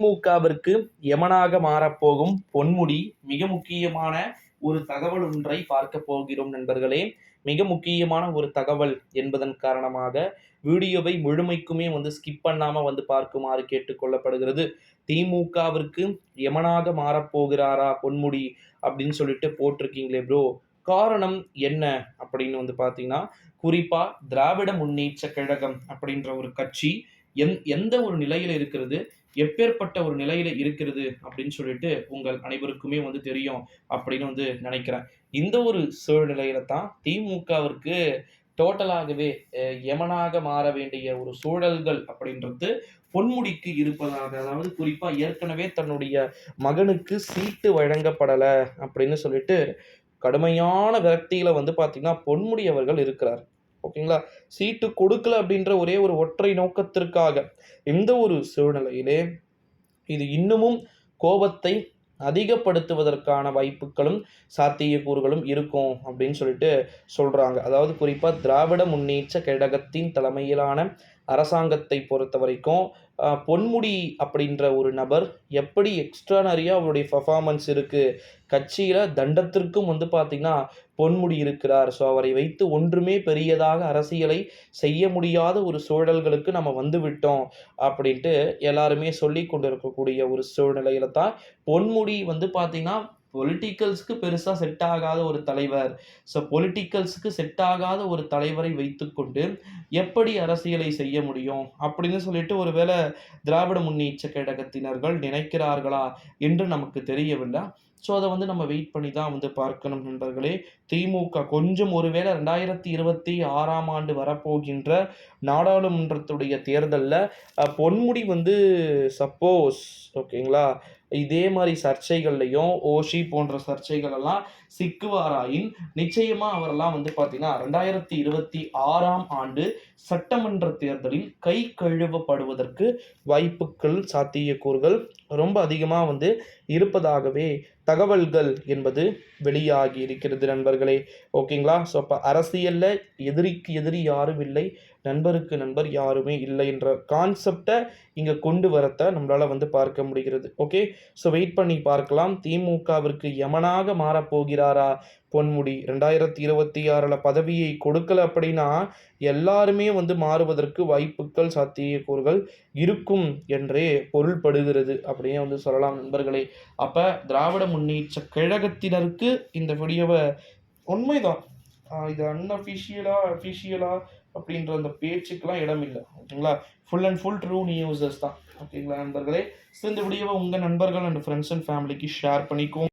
திமுகவிற்கு யமனாக மாறப்போகும் பொன்முடி மிக முக்கியமான ஒரு தகவல் ஒன்றை பார்க்க போகிறோம் நண்பர்களே. மிக முக்கியமான ஒரு தகவல் என்பதன் காரணமாக வீடியோவை முழுமைக்குமே வந்து ஸ்கிப் பண்ணாம வந்து பார்க்குமாறு கேட்டுக்கொள்ளப்படுகிறது. திமுகவிற்கு யமனாக மாறப்போகிறாரா பொன்முடி அப்படின்னு சொல்லிட்டு போட்டிருக்கீங்களே ப்ரோ காரணம் என்ன அப்படின்னு வந்து பார்த்தீங்கன்னா குறிப்பாக திராவிட முன்னேற்ற கழகம் அப்படின்ற ஒரு கட்சி எந் எந்த ஒரு நிலையில இருக்கிறது எப்பேற்பட்ட ஒரு நிலையில இருக்கிறது அப்படின்னு சொல்லிட்டு உங்கள் அனைவருக்குமே வந்து தெரியும் அப்படின்னு வந்து நினைக்கிறேன். இந்த ஒரு சூழ்நிலையில தான் திமுகவிற்கு டோட்டலாகவே யமனாக மாற வேண்டிய ஒரு சூழல்கள் அப்படின்றது பொன்முடிக்கு இருப்பதாக அதாவது குறிப்பா ஏற்கனவே தன்னுடைய மகனுக்கு சீட்டு வழங்கப்படல அப்படின்னு சொல்லிட்டு கடுமையான விரக்தியில வந்து பாத்தீங்கன்னா பொன்முடி அவர்கள் இருக்கிறார். ஓகேங்களா? சீட்டு கொடுக்கல அப்படின்ற ஒரே ஒரு ஒற்றை நோக்கத்திற்காக இந்த ஒரு சூழ்நிலையிலே இது இன்னமும் கோபத்தை அதிகப்படுத்துவதற்கான வாய்ப்புகளும் சாத்தியக்கூறுகளும் இருக்கும் அப்படின்னு சொல்லிட்டு சொல்றாங்க. அதாவது குறிப்பாக திராவிட முன்னேற்ற கழகத்தின் தலைமையிலான அரசாங்கத்தை பொறுத்த வரைக்கும் பொன்முடி அப்படின்ற ஒரு நபர் எப்படி எக்ஸ்ட்ரானரியாக அவருடைய பர்ஃபார்மன்ஸ் இருக்குது கட்சியில் தண்டத்திற்கும் வந்து பார்த்திங்கன்னா பொன்முடி இருக்கிறார். ஸோ அவரை வைத்து ஒன்றுமே பெரியதாக அரசியலை செய்ய முடியாத ஒரு சூழல்களுக்கு நம்ம வந்து விட்டோம் அப்படின்ட்டு எல்லாருமே சொல்லி கொண்டு இருக்கக்கூடிய ஒரு சூழ்நிலையில தான் பொன்முடி வந்து பார்த்திங்கன்னா பொலிட்டிக்கல்ஸ்க்கு பெருசாக செட் ஆகாத ஒரு தலைவர். ஸோ பொலிட்டிக்கல்ஸுக்கு செட் ஆகாத ஒரு தலைவரை வைத்துக்கொண்டு எப்படி அரசியலை செய்ய முடியும்? அப்படின்னு சொல்லிட்டு ஒருவேளை திராவிட முன்னேற்ற கழகத்தினர்கள் நினைக்கிறார்களா என்று நமக்கு தெரியவில்லை. ஸோ அதை வந்து நம்ம வெயிட் பண்ணி தான் வந்து பார்க்கணும் நண்பர்களே. திமுக கொஞ்சம் ஒருவேளை ரெண்டாயிரத்தி இருபத்தி ஆறாம் ஆண்டு வரப்போகின்ற நாடாளுமன்றத்துடைய தேர்தலில் பொன்முடி வந்து சப்போஸ் ஓகேங்களா இதே மாதிரி சர்ச்சைகள்லையும் ஓஷி போன்ற சர்ச்சைகள் எல்லாம் சிக்குவாராயின் நிச்சயமாக அவரெல்லாம் வந்து பார்த்தீங்கன்னா ரெண்டாயிரத்தி இருபத்தி ஆறாம் ஆண்டு சட்டமன்ற தேர்தலில் கை கழுவப்படுவதற்கு வாய்ப்புகள் சாத்தியக்கூறுகள் ரொம்ப அதிகமாக வந்து இருப்பதாகவே தகவல்கள் என்பது வெளியாகி இருக்கிறது நண்பர்களே. ஓகேங்களா? ஸோ அப்போ அரசியலில் எதிரிக்கு எதிரி யாரும் இல்லை நண்பருக்கு நண்பர் யாருமே இல்லை என்ற கான்செப்டை இங்கே கொண்டு வரத்த நம்மளால் வந்து பார்க்க முடிகிறது. ஓகே ஸோ வெயிட் பண்ணி பார்க்கலாம். திமுகவிற்கு யமனாக மாறப்போகிறாரா? பொன்முடி ரெண்டாயிரத்தி இருபத்தி ஆறில் பதவியை கொடுக்கல அப்படின்னா எல்லாருமே வந்து மாறுவதற்கு வாய்ப்புகள் சாத்தியக்கூறுகள் இருக்கும் என்றே பொருள்படுகிறது அப்படியே வந்து சொல்லலாம் நண்பர்களே. அப்போ திராவிட முன்னேற்ற கழகத்தினருக்கு இந்த வீடியோவை உண்மைதான். இது அன்அஃபிஷியலாக அஃபிஷியலாக அப்படின்ற அந்த பேச்சுக்கெலாம் இடம் இல்லை ஓகேங்களா? Full and full true newses தான். ஓகேங்களா நண்பர்களே? ஸோ இந்த வீடியோவை உங்கள் நண்பர்கள் அண்ட் ஃப்ரெண்ட்ஸ் அண்ட் ஃபேமிலிக்கு ஷேர் பண்ணிக்கோங்க